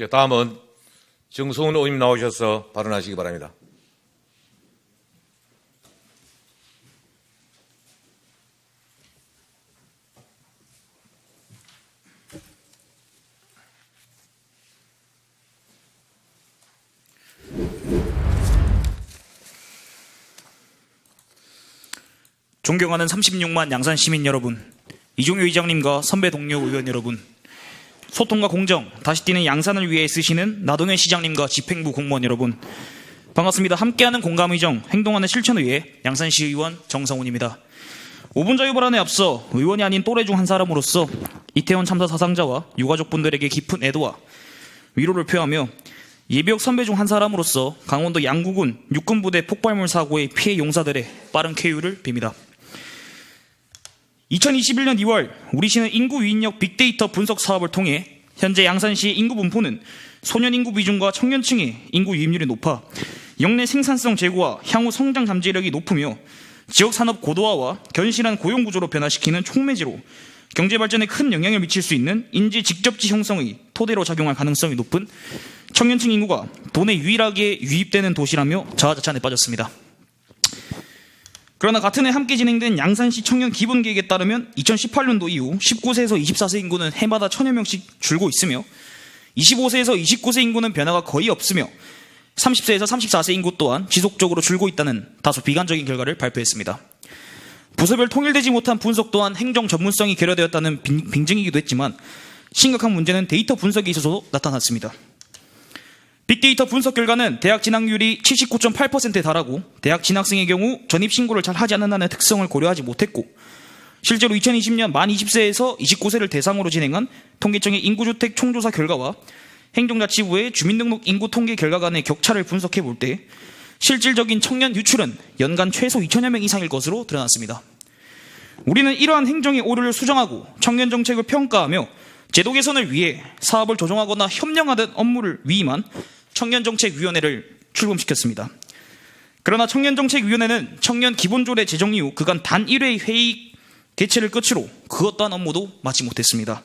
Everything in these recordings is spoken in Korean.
예, 다음은 정성훈 의원님 나오셔서 발언하시기 바랍니다. 존경하는 36만 양산 시민 여러분, 이종효 의장님과 선배 동료 의원 여러분, 소통과 공정, 다시 뛰는 양산을 위해 쓰시는 나동현 시장님과 집행부 공무원 여러분, 반갑습니다. 함께하는 공감의정, 행동하는 실천의회 양산시 의원 정성훈입니다. 5분 자 유발언에 앞서 의원이 아닌 또래 중 한 사람으로서 이태원 참사 사상자와 유가족분들에게 깊은 애도와 위로를 표하며 예비역 선배 중 한 사람으로서 강원도 양구군 육군부대 폭발물 사고의 피해 용사들의 빠른 쾌유를 빕니다. 2021년 2월 우리 시는 인구 유인력 빅데이터 분석 사업을 통해 현재 양산시의 인구 분포는 소년 인구 비중과 청년층의 인구 유입률이 높아 역내 생산성 제고와 향후 성장 잠재력이 높으며 지역 산업 고도화와 견실한 고용 구조로 변화시키는 촉매지로 경제 발전에 큰 영향을 미칠 수 있는 인재 직접지 형성의 토대로 작용할 가능성이 높은 청년층 인구가 돈에 유일하게 유입되는 도시라며 자화자찬에 빠졌습니다. 그러나 같은 해 함께 진행된 양산시 청년 기본 계획에 따르면 2018년도 이후 19세에서 24세 인구는 해마다 천여 명씩 줄고 있으며 25세에서 29세 인구는 변화가 거의 없으며 30세에서 34세 인구 또한 지속적으로 줄고 있다는 다소 비관적인 결과를 발표했습니다. 부서별 통일되지 못한 분석 또한 행정 전문성이 결여되었다는 빈- 빙증이기도 했지만 심각한 문제는 데이터 분석에 있어서도 나타났습니다. 빅데이터 분석 결과는 대학 진학률이 79.8%에 달하고 대학 진학생의 경우 전입 신고를 잘 하지 않는다는 특성을 고려하지 못했고 실제로 2020년 만 20세에서 29세를 대상으로 진행한 통계청의 인구주택 총조사 결과와 행정자치부의 주민등록 인구 통계 결과 간의 격차를 분석해 볼 때 실질적인 청년 유출은 연간 최소 2천여 명 이상일 것으로 드러났습니다. 우리는 이러한 행정의 오류를 수정하고 청년 정책을 평가하며 제도 개선을 위해 사업을 조정하거나 협력하는 업무를 위임한 청년정책위원회를 출범시켰습니다. 그러나 청년정책위원회는 청년 기본조례 제정 이후 그간 단 1회의 회의 개최를 끝으로 그것 또한 업무도 마치 못했습니다.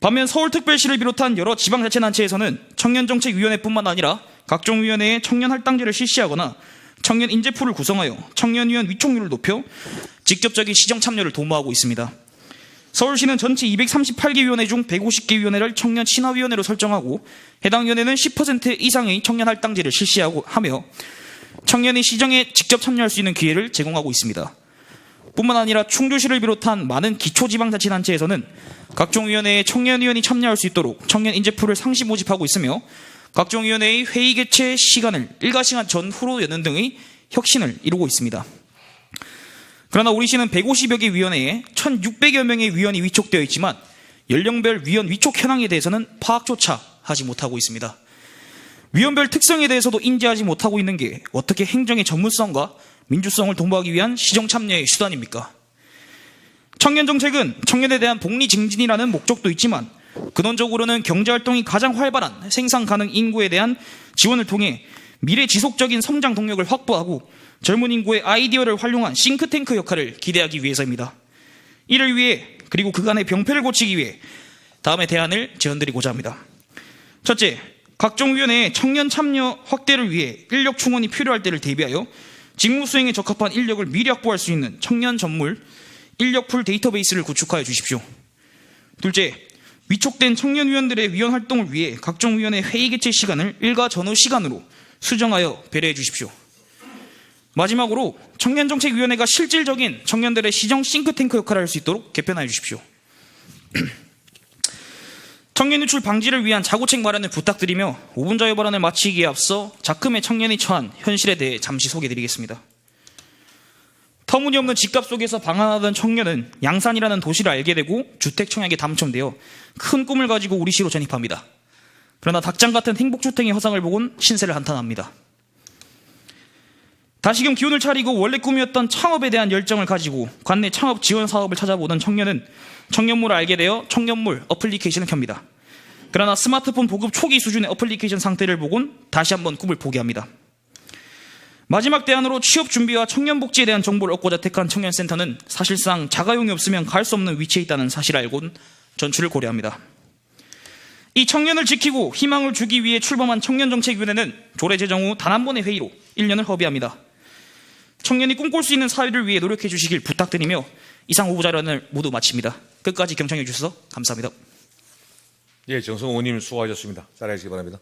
반면 서울특별시를 비롯한 여러 지방자치단체에서는 청년정책위원회뿐만 아니라 각종 위원회에 청년할당제를 실시하거나 청년 인재풀을 구성하여 청년위원 위촉률을 높여 직접적인 시정 참여를 도모하고 있습니다. 서울시는 전체 238개 위원회 중 150개 위원회를 청년 친화위원회로 설정하고 해당 위원회는 10% 이상의 청년 할당제를 실시하고 하며 청년이 시정에 직접 참여할 수 있는 기회를 제공하고 있습니다. 뿐만 아니라 충주시를 비롯한 많은 기초지방자치단체에서는 각종 위원회에 청년위원이 참여할 수 있도록 청년 인재풀을 상시 모집하고 있으며 각종 위원회의 회의 개최 시간을 일가 시간 전후로 여는 등의 혁신을 이루고 있습니다. 그러나 우리 시는 150여 개 위원회에 1,600여 명의 위원이 위촉되어 있지만 연령별 위원 위촉 현황에 대해서는 파악조차 하지 못하고 있습니다. 위원별 특성에 대해서도 인지하지 못하고 있는 게 어떻게 행정의 전문성과 민주성을 도모하기 위한 시정 참여의 수단입니까? 청년 정책은 청년에 대한 복리 증진이라는 목적도 있지만 근원적으로는 경제 활동이 가장 활발한 생산 가능 인구에 대한 지원을 통해 미래 지속적인 성장 동력을 확보하고 젊은 인구의 아이디어를 활용한 싱크탱크 역할을 기대하기 위해서입니다. 이를 위해 그리고 그간의 병폐를 고치기 위해 다음의 대안을 제언드리고자 합니다. 첫째, 각종 위원회의 청년 참여 확대를 위해 인력 충원이 필요할 때를 대비하여 직무 수행에 적합한 인력을 미리 확보할 수 있는 청년 전물 인력풀 데이터베이스를 구축하여 주십시오. 둘째, 위촉된 청년 위원들의 위원 활동을 위해 각종 위원회 회의 개최 시간을 일과 전후 시간으로 수정하여 배려해 주십시오. 마지막으로 청년정책위원회가 실질적인 청년들의 시정 싱크탱크 역할을 할 수 있도록 개편하여 주십시오. 청년 유출 방지를 위한 자구책 마련을 부탁드리며 5분 자유 발언을 마치기에 앞서 작금의 청년이 처한 현실에 대해 잠시 소개해드리겠습니다. 터무니없는 집값 속에서 방황하던 청년은 양산이라는 도시를 알게 되고 주택 청약에 당첨되어 큰 꿈을 가지고 우리 시로 전입합니다. 그러나 닭장 같은 행복주택의 허상을 보곤 신세를 한탄합니다. 다시금 기운을 차리고 원래 꿈이었던 창업에 대한 열정을 가지고 관내 창업 지원 사업을 찾아보던 청년은 청년물을 알게 되어 청년물 어플리케이션을 켭니다. 그러나 스마트폰 보급 초기 수준의 어플리케이션 상태를 보곤 다시 한번 꿈을 포기합니다. 마지막 대안으로 취업 준비와 청년 복지에 대한 정보를 얻고자 택한 청년센터는 사실상 자가용이 없으면 갈 수 없는 위치에 있다는 사실을 알곤 전출을 고려합니다. 이 청년을 지키고 희망을 주기 위해 출범한 청년정책위원회는 조례 제정 후 단 한 번의 회의로 1년을 허비합니다. 청년이 꿈꿀 수 있는 사회를 위해 노력해 주시길 부탁드리며 이상 후보자련을 모두 마칩니다. 끝까지 경청해 주셔서 감사합니다. 예, 정성호 의원님 수고하셨습니다. 잘하시기 바랍니다.